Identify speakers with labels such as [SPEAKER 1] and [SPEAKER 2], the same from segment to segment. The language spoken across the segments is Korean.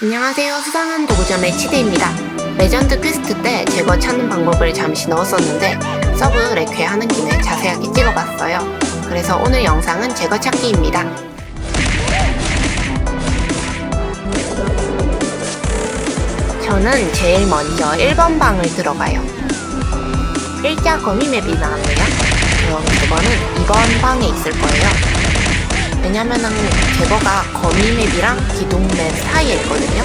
[SPEAKER 1] 안녕하세요. 수상한 도구점의 치대입니다. 레전드 퀘스트 때 제거 찾는 방법을 잠시 넣었었는데 서브 레퀘 하는 김에 자세하게 찍어봤어요. 그래서 오늘 영상은 제거 찾기입니다. 저는 제일 먼저 1번 방을 들어가요. 일자 거미 맵이 나왔네요. 그럼 제거는 2번 방에 있을 거예요. 왜냐면은 제거가 거미 맵이랑 기둥 맵 사이에 있거든요.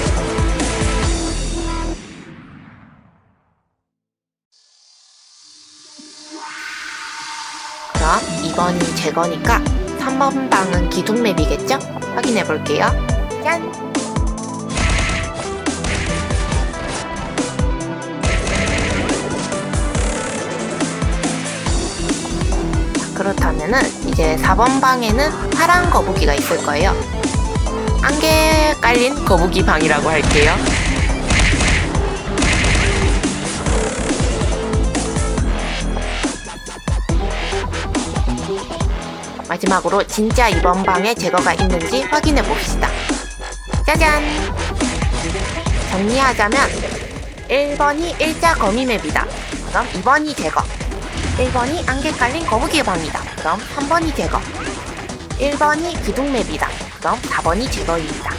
[SPEAKER 1] 그럼 2번이 제거니까 3번 방은 기둥 맵이겠죠? 확인해 볼게요. 짠! 그렇다면은 이제 4번 방에는 파란 거북이가 있을 거예요. 안개 깔린 거북이 방이라고 할게요. 마지막으로 진짜 이번 방에 제거가 있는지 확인해 봅시다. 짜잔! 정리하자면 1번이 일자 거미 맵이다. 그럼 2번이 제거. 1번이 안개 깔린 거북이 방이다. 그럼 3번이 제거. 1번이 기둥 맵이다. 그럼 4번이 제거입니다.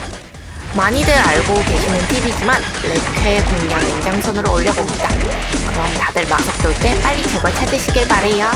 [SPEAKER 1] 많이들 알고 계시는 팁이지만 레퀘 공략 연장선으로 올려봅니다. 그럼 다들 마석 돌 때 빨리 제거 찾으시길 바래요.